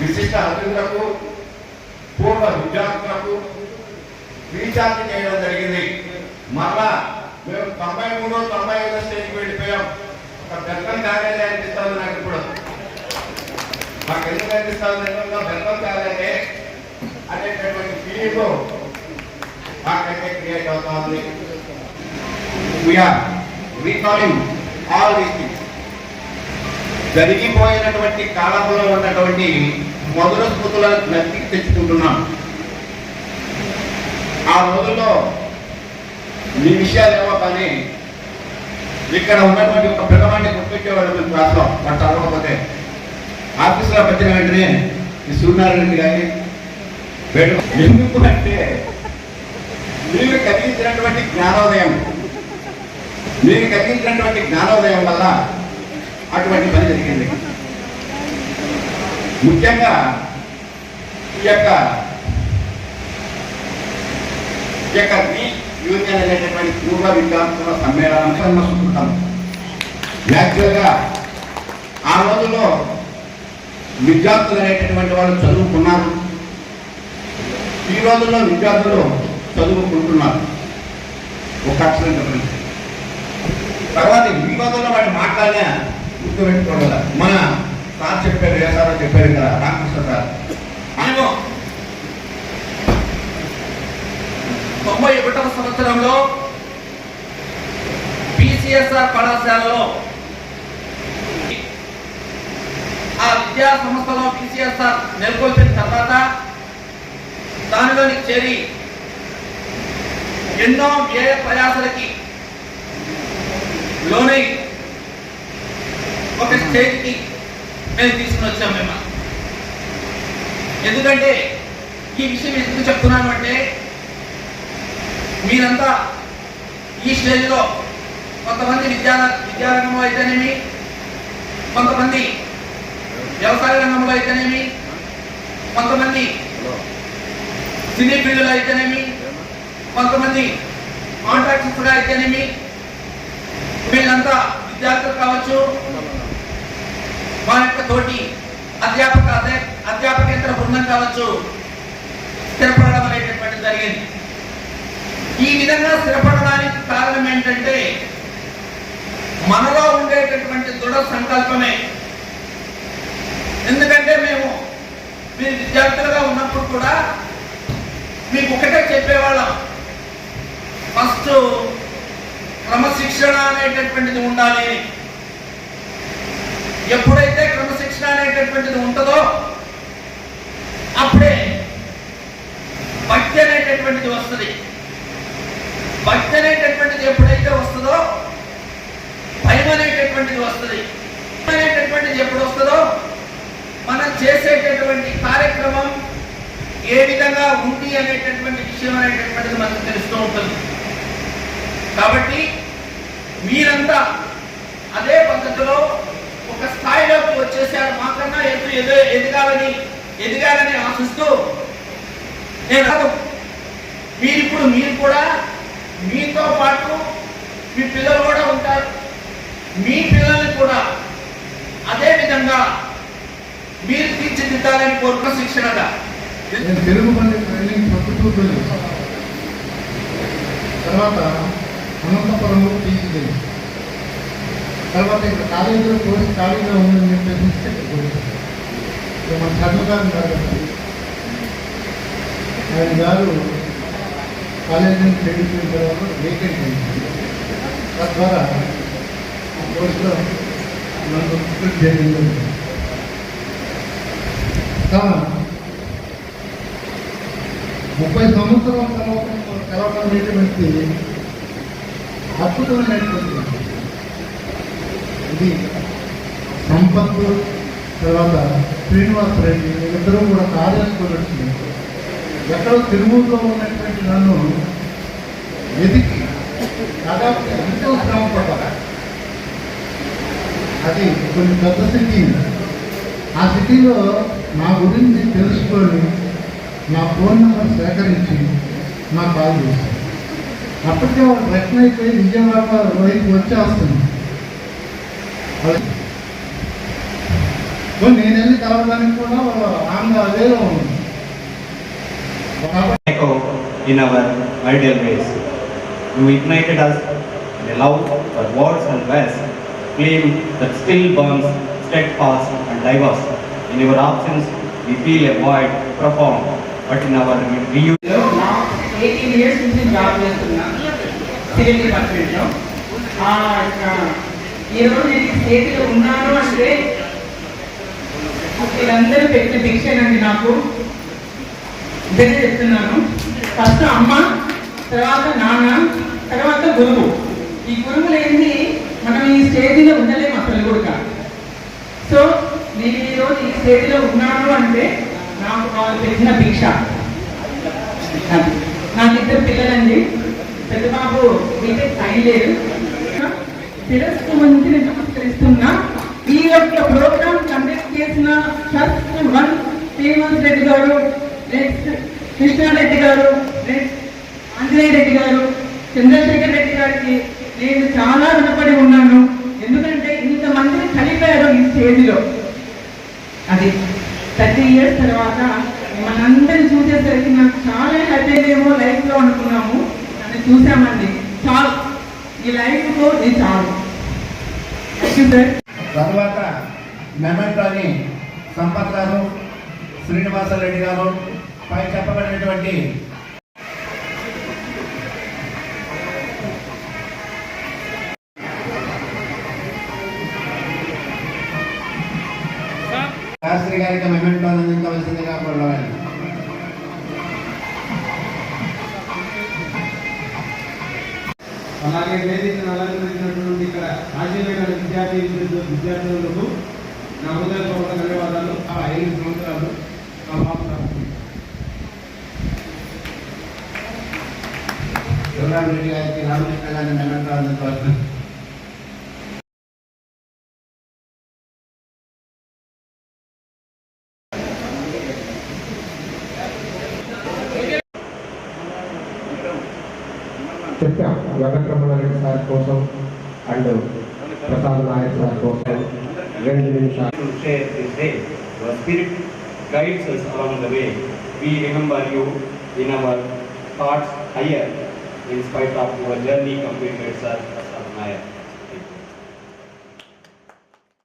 విశిష్ట అతిథులకు పూర్వ విద్యార్థులకు రీఛార్జ్ చేయడం జరిగింది. మరలా మేము తొంభై మూడు తొంభై ఐదో స్టేజ్కి వెళ్ళిపోయాం. ఒక బెల్లం కాలేజీ అనిపిస్తుంది నాకు ఇప్పుడు. మాకు ఎందుకు అనిపిస్తుంది నిజంగా బెల్లం కాలేజీ అనేటటువంటి ఫీలింగ్ మాకైతే క్రియేట్ అవుతా ఉంది we're recalling all these things జరిగిపోయినటువంటి కాలంలో ఉన్నటువంటి మధుర స్మృతుల నక్కి తెచ్చుకుంటున్నాం. ఆ రోజుల్లో మీ విషయాలేమో కానీ ఇక్కడ ఉన్నటువంటి ఒక పిల్లవాడిని గుర్తించేవాడు మేము క్లాస్లో వాడు చదవకపోతే. ఆఫీసులో వచ్చిన వెంటనే ఈ సూర్యనారాయణ కానీ గారి ఎందుకు అంటే మీరు కలిగించినటువంటి జ్ఞానోదయం. మీరు కలిగించినటువంటి జ్ఞానోదయం వల్ల అటువంటి పని జరిగింది. ముఖ్యంగా ఈ యొక్క ఈ యొక్క రీ యూనియన్ అనేటటువంటి పూర్వ విద్యార్థుల సమ్మేళనాన్ని సుకృతం యాక్చువల్గా ఆ రోజుల్లో విద్యార్థులు అనేటటువంటి వాళ్ళు చదువుకున్నారు. ఈ రోజుల్లో విద్యార్థులు చదువుకుంటున్నారు. ఒక అక్షరం గమనించండి తర్వాత ఈ రోజుల్లో వాడు మాట్లాడినా గుర్తుపెట్టుకోగల మన సార్ చెప్పారు ఏ సారో చెప్పారు కదా రామకృష్ణ సార్. ఆయన తొంభై ఒకటవ సంవత్సరంలో పిసిఎస్ఆర్ కళాశాలలో ఆ విద్యా సంస్థలో పిసిఎస్ఆర్ నెలకొల్పిన తర్వాత దానిలోని చేరి ఎన్నో వ్యయ ప్రయాసలకి లోనై ఒక మేము తీసుకుని వచ్చాం మేము? ఎందుకంటే ఈ విషయం ఎందుకు చెప్తున్నాను అంటే మీరంతా ఈ స్టేజ్లో కొంతమంది విద్యా విద్యారంగంలో అయితేనేమి కొంతమంది వ్యవసాయ రంగంలో అయితేనేమి కొంతమంది సినీ ఫీల్డ్లో అయితేనేమి కొంతమంది కాంట్రాక్టర్స్గా అయితేనేమి వీళ్ళంతా విద్యార్థులు కావచ్చు మా యొక్క తోటి అధ్యాపక అదే అధ్యాపకేతర బృందం కావచ్చు స్థిరపడడం అనేటటువంటి జరిగింది. ఈ విధంగా స్థిరపడడానికి కారణం ఏంటంటే మనలో ఉండేటటువంటి దృఢ సంకల్పమే. ఎందుకంటే మేము మీరు విద్యార్థులుగా ఉన్నప్పుడు కూడా మీకు ఒకటే చెప్పేవాళ్ళం. ఫస్ట్ క్రమశిక్షణ అనేటటువంటిది ఉండాలి. అని. ఎప్పుడైతే క్రమశిక్షణ అనేటటువంటిది ఉంటుందో అప్పుడే భక్తి అనేటటువంటిది వస్తుంది. భక్తి అనేటటువంటిది ఎప్పుడైతే వస్తుందో భయం అనేటటువంటిది వస్తుంది. అనేటటువంటిది ఎప్పుడు వస్తుందో మనం చేసేటటువంటి కార్యక్రమం ఏ విధంగా ఉంది అనేటటువంటి విషయం అనేటటువంటిది మనకు తెలుస్తూ ఉంటుంది. కాబట్టి మీరంతా ఎదు ఎదగాలని ఎదగాలని ఆశిస్తూ నేను కాదు. మీరిప్పుడు మీరు కూడా మీతో పాటు మీ పిల్లలు కూడా ఉంటారు. మీ పిల్లల్ని కూడా అదే విధంగా మీరు తీర్చిదిద్దాలని కోరుకున్న శిక్షణ తెలుగు ట్రైనింగ్ తర్వాత అనంతపురంలో తీసుకెళ్ళి తర్వాత ఇక్కడ కాలేజీలో కోర్సు ఖాళీగా ఉందని చెప్పేసి మన చదువు గారు ఆయన గారు కాలేజీ నుంచి వెళ్ళిపోయిన తర్వాత వేకెంట్ అయింది తద్వారా ఆ కోర్సులో నన్ను రిక్రూట్ చేయడం ముప్పై సంవత్సరాల తర్వాత కలవడం అనేటువంటి అద్భుతమైనటువంటి ఇది. సంపత్తు తర్వాత శ్రీనివాస్ రెడ్డి ఇద్దరు కూడా కార్యాలయంలో వచ్చింది ఎక్కడో తిరుమూరులో ఉన్నటువంటి నన్ను వెతికి దాదాపు ఎంతో శ్రమ పడ్డా అది కొన్ని పెద్ద సిటీ. ఆ సిటీలో నా గురించి తెలుసుకొని నా ఫోన్ నెంబర్ సేకరించి నా కాల్ చేశాను అప్పటికే వాళ్ళు రిటర్న్ అయిపోయి విజయవాడ వైపు వచ్చేస్తుంది నేను వెళ్ళి కలవడానికి కూడా in our ideal ways. You ignited us in a love for words and words, flame that still burns steadfast and diverse. In your absence, we feel a void profound, but in our reunion, eighteen years నుంచి job చేస్తున్నా civil డిపార్ట్మెంట్లో ఈరోజు నేను స్టేట్లో ఉన్నాను అంటే వీళ్ళందరూ పెట్టిన భిక్షేనండి నాకు ఇద్దరే చెప్తున్నాను. ఫస్ట్ అమ్మ తర్వాత నాన్న తర్వాత గురువు. ఈ గురువులు ఏంటి? మనం ఈ స్టేజ్లో ఉండలేము అసలు కూడా సో నేను ఈరోజు ఈ స్టేజ్లో ఉన్నాను అంటే నాకు వాళ్ళు పెట్టిన భిక్ష నాకు ఇద్దరు పిల్లలండి. పెద్ద బాబు బీటెక్ అయ్యలేదు శిరస్సు మంచి నేను నమస్కరిస్తున్నా ఈ యొక్క ప్రోగ్రామ్ కండక్ట్ చేసిన ఫస్ట్ వన్ శ్రీనివాస్ రెడ్డి గారు నెక్స్ట్ కృష్ణారెడ్డి గారు నెక్స్ట్ ఆంజనేయ రెడ్డి గారు చంద్రశేఖర్ రెడ్డి గారికి నేను చాలా రుణపడి ఉన్నాను. ఎందుకంటే ఇంతమందిని కలిపారు ఈ స్టేజ్లో. అది థర్టీ ఇయర్స్ తర్వాత మనందరిని చూసేసరికి నాకు చాలా హ్యాపీ లైఫ్లో లైఫ్ అనుకున్నాము. అని చూసామండి చాలు. ఈ లైఫ్ నేను చాలు. థ్యాంక్ యూ సార్ తర్వాత మెమెంటోని సంపత్ గారు శ్రీనివాసరెడ్డి గారు పై చెప్పబడినటువంటి శాస్త్రి గారికి మెమెంటో అందించవలసిందిగా కోరవాలి అలాగే వేదికను అలంకరించినటువంటి ఇక్కడ ఆశీర్వేద విద్యార్థి విద్యార్థులకు నా హృదయపూర్వక ధన్యవాదాలు. ఆ ఐదు సంవత్సరాలు మా బాబు గారు. రెడ్డి గారికి రామకృష్ణ గారిని చెప్పాం. వెంకటరమణారెడ్డి సార్ కోసం అండ్ ప్రసాద్ నాయక్ సార్ కోసం. To share this day. Your spirit guides us along the way. We remember you in our hearts higher in spite of your journey completed, sir. Prasad Nayak.